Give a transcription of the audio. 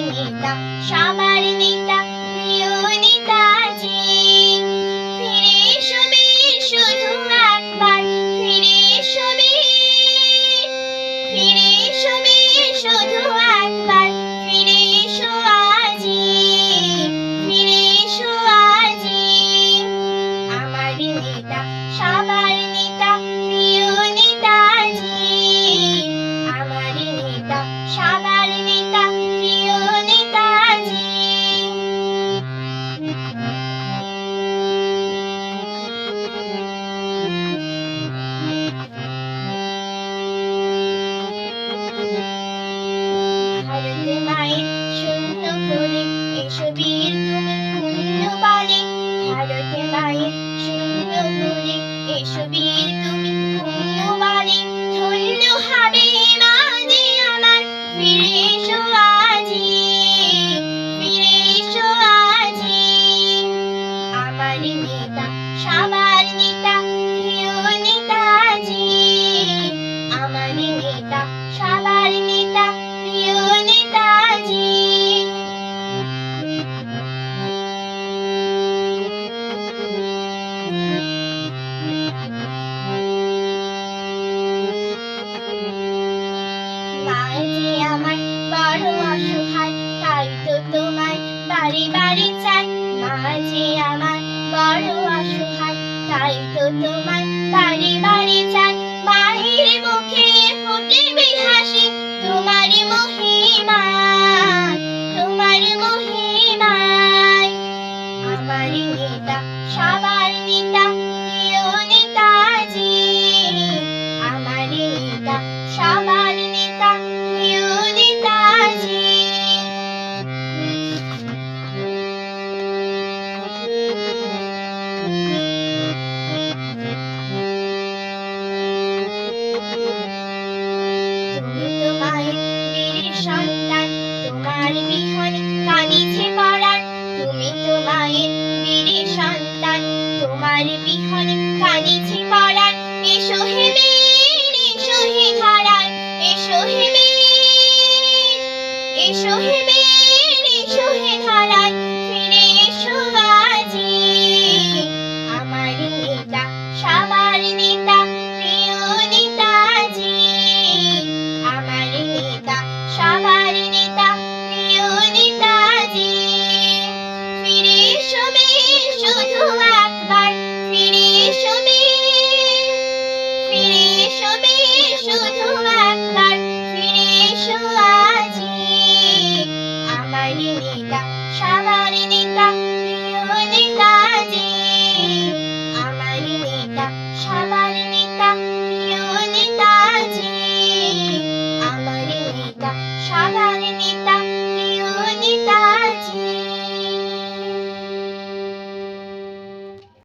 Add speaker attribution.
Speaker 1: চিনি সবার দিন সুবীর তুমি ধন্যবাদে ধন্য হবে মাঝে আমার। ফিরে এসো আজি, ফিরে এসো আজি। আমার নেতা সবার মাংস তাই তো তোমায় বাড়ি বাড়ি চাই। মাঝে আমার বড় অসহায় তাই তো তোমায় বাড়ি বাড়ি show him সাদা